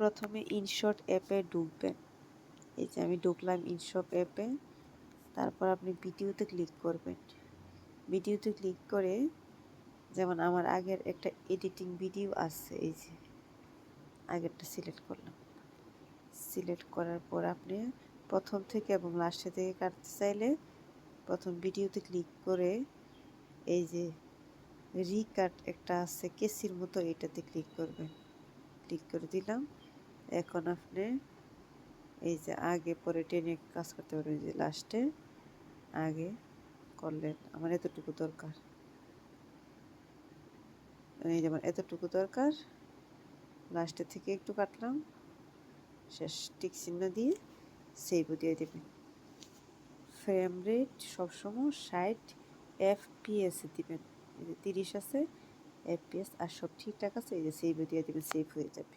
প্রথমে ইনশট অ্যাপে ঢুকবেন। এই যে আমি ঢুকলাম ইনশপ অ্যাপে তারপর আপনি ভিডিওতে ক্লিক করবেন। ভিডিওতে ক্লিক করে, যেমন আমার আগের একটা এডিটিং ভিডিও আছে, এই যে আগেরটা সিলেক্ট করলাম। সিলেক্ট করার পর আপনি প্রথম থেকে এবং লাস্টে থেকে কাটতে চাইলে প্রথম ভিডিওতে ক্লিক করে, এই যে রিকাট একটা আছে কেসির মতো এটাতে ক্লিক করবেন। ক্লিক করে দিলাম। এখন আপনি এই যে আগে পরে টেনে কাজ করতে পারবেন যে লাস্টে আগে করলেন, আমার এতটুকু দরকার। এই যেমন এতটুকু দরকার লাস্টের থেকে একটু কাটলাম, শেষ টিক চিহ্ন দিয়ে সেভ দিয়ে দেবেন। ফ্রেম রেট সবসময় ষাট এফ পিএসে দিবেন। এই যে তিরিশ আছে এফ পিএস আর সব ঠিকঠাক আছে, এই যে সেভ দিয়ে দেবেন সেভ হয়ে যাবে।